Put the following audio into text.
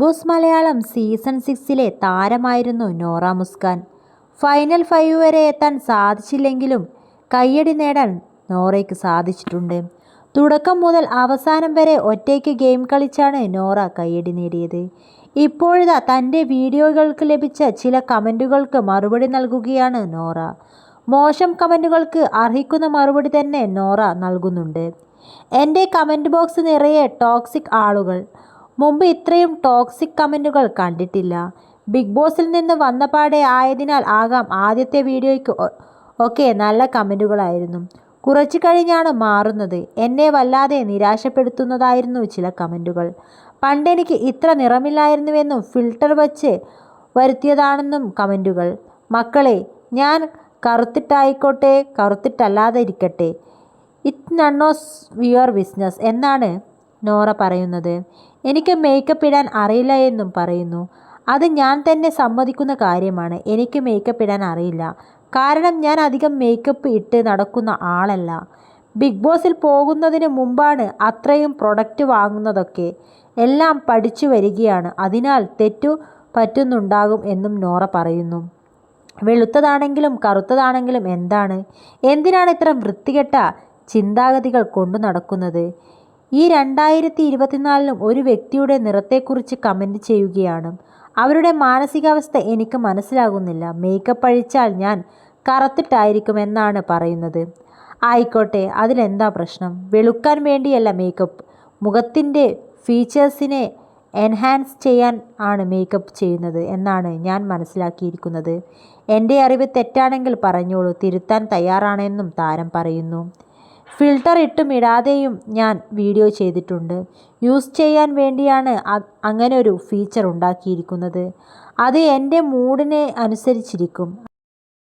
Boss Malayalam season സിക്സിലെ താരമായിരുന്നു Nora Muskan. Final five വരെ എത്താൻ സാധിച്ചില്ലെങ്കിലും കയ്യടി നേടാൻ നോറയ്ക്ക് സാധിച്ചിട്ടുണ്ട്. തുടക്കം മുതൽ അവസാനം വരെ ഒറ്റയ്ക്ക് ഗെയിം കളിച്ചാണ് നോറ കയ്യടി നേടിയത്. ഇപ്പോഴിതാ തന്റെ വീഡിയോകൾക്ക് ലഭിച്ച ചില കമന്റുകൾക്ക് മറുപടി നൽകുകയാണ് നോറ. മോശം കമന്റുകൾക്ക് അർഹിക്കുന്ന മറുപടി തന്നെ നോറ നൽകുന്നുണ്ട്. എന്റെ കമന്റ് ബോക്സ് നിറയെ ടോക്സിക് ആളുകൾ. മുമ്പ് ഇത്രയും ടോക്സിക് കമന്റുകൾ കണ്ടിട്ടില്ല. ബിഗ് ബോസിൽ നിന്ന് വന്നപാടെ ആയതിനാൽ ആകാം ആദ്യത്തെ വീഡിയോയ്ക്ക് ഒക്കെ നല്ല കമന്റുകളായിരുന്നു കുറച്ചു കഴിഞ്ഞാണ് മാറുന്നത്. എന്നെ വല്ലാതെ നിരാശപ്പെടുത്തുന്നതായിരുന്നു ചില കമന്റുകൾ പണ്ടെനിക്ക് ഇത്ര നിറമില്ലായിരുന്നുവെന്നും ഫിൽട്ടർ വച്ച് വരുത്തിയതാണെന്നും കമന്റുകൾ മക്കളെ ഞാൻ കറുത്തിട്ടായിക്കോട്ടെ കറുത്തിട്ടല്ലാതെ ഇരിക്കട്ടെ ഇറ്റ് നണ്ണോസ് യുവർ ബിസിനസ് എന്നാണ് നോറ പറയുന്നത്. എനിക്ക് മേക്കപ്പ് ഇടാൻ അറിയില്ല എന്നും പറയുന്നു. അത് ഞാൻ തന്നെ സമ്മതിക്കുന്ന കാര്യമാണ്. എനിക്ക് മേക്കപ്പ് ഇടാൻ അറിയില്ല. കാരണം ഞാൻ അധികം മേക്കപ്പ് ഇട്ട് നടക്കുന്ന ആളല്ല. ബിഗ് ബോസിൽ പോകുന്നതിന് മുമ്പാണ് അത്രയും പ്രൊഡക്റ്റ് വാങ്ങുന്നതൊക്കെ എല്ലാം പഠിച്ചു വരികയാണ്. അതിനാൽ തെറ്റു പറ്റുന്നുണ്ടാകും എന്നും നോറ പറയുന്നു. വെളുത്തതാണെങ്കിലും കറുത്തതാണെങ്കിലും എന്താണ്? എന്തിനാണ് ഇത്ര വൃത്തികെട്ട ചിന്താഗതികൾ കൊണ്ടു നടക്കുന്നത്? ഈ രണ്ടായിരത്തി ഇരുപത്തിനാലിലും ഒരു വ്യക്തിയുടെ നിറത്തെക്കുറിച്ച് കമന്റ് ചെയ്യുകയാണ്. അവരുടെ മാനസികാവസ്ഥ എനിക്ക് മനസ്സിലാകുന്നില്ല. മേക്കപ്പ് അഴിച്ചാൽ ഞാൻ കറുത്തിട്ടായിരിക്കുമെന്നാണ് പറയുന്നത്. ആയിക്കോട്ടെ അതിലെന്താ പ്രശ്നം? വെളുക്കാൻ വേണ്ടിയല്ല മേക്കപ്പ്. മുഖത്തിന്റെ ഫീച്ചേഴ്സിനെ എൻഹാൻസ് ചെയ്യാൻ ആണ് മേക്കപ്പ് ചെയ്യുന്നത് എന്നാണ് ഞാൻ മനസ്സിലാക്കിയിരിക്കുന്നത്. എന്റെ അറിവ് തെറ്റാണെങ്കിൽ പറഞ്ഞോളൂ. തിരുത്താൻ തയ്യാറാണെന്നും താരം പറയുന്നു. ഫിൽട്ടർ ഇട്ടും ഇടാതെയും ഞാൻ വീഡിയോ ചെയ്തിട്ടുണ്ട്. യൂസ് ചെയ്യാൻ വേണ്ടിയാണ് അങ്ങനെ ഒരു ഫീച്ചർ ഉണ്ടാക്കിയിരിക്കുന്നത്. അത് എന്റെ മൂഡിനെ അനുസരിച്ചിരിക്കും.